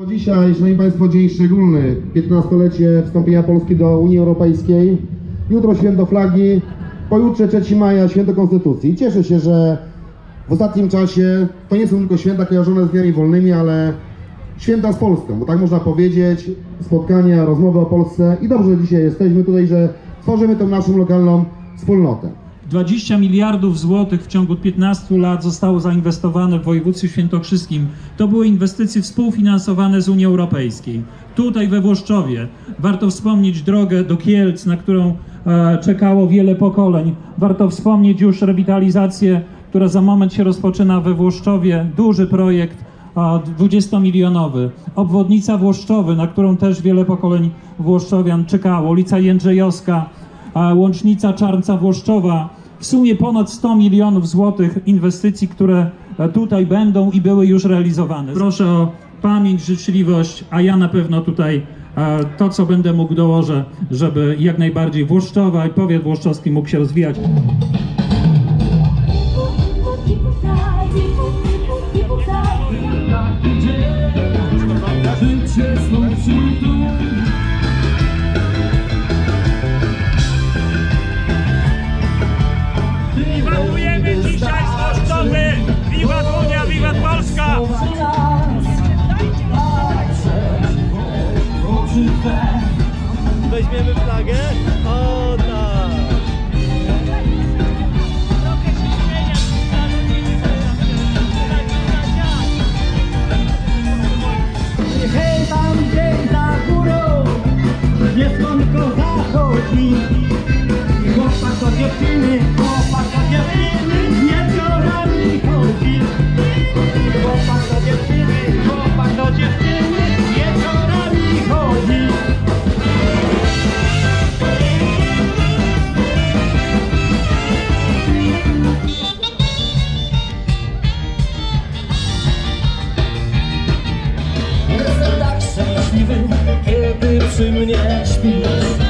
Dzisiaj, Szanowni Państwo, dzień szczególny, 15-lecie wstąpienia Polski do Unii Europejskiej. Jutro święto flagi, pojutrze 3 maja święto Konstytucji. Cieszę się, że w ostatnim czasie to nie są tylko święta kojarzone z dniami wolnymi, ale święta z Polską, bo tak można powiedzieć, spotkania, rozmowy o Polsce i dobrze, że dzisiaj jesteśmy tutaj, że tworzymy tę naszą lokalną wspólnotę. 20 miliardów złotych w ciągu 15 lat zostało zainwestowane w województwie świętokrzyskim. To były inwestycje współfinansowane z Unii Europejskiej. Tutaj we Włoszczowie warto wspomnieć drogę do Kielc, na którą e, czekało wiele pokoleń. Warto wspomnieć już rewitalizację, która za moment się rozpoczyna we Włoszczowie. Duży projekt a, 20-milionowy. Obwodnica Włoszczowy, na którą też wiele pokoleń Włoszczowian czekało. Ulica Jędrzejowska, a, łącznica Czarnca-Włoszczowa. W sumie ponad 100 milionów złotych inwestycji, które e, tutaj będą i były już realizowane. Proszę o pamięć, życzliwość, a ja na pewno tutaj e, to, co będę mógł dołożę, żeby jak najbardziej Włoszczowa i powiat włoszczowski mógł się rozwijać. Wiwatujemy dzisiaj z Moszczowy! Wiwat Unia, wiwat Polska! Weźmiemy flagę? Słonko zachodzi Chłopak do dziewczyny, chłopak do dziewczyny. Wieczorami chodzi szczęśliwy, kiedy przy mnie śpisz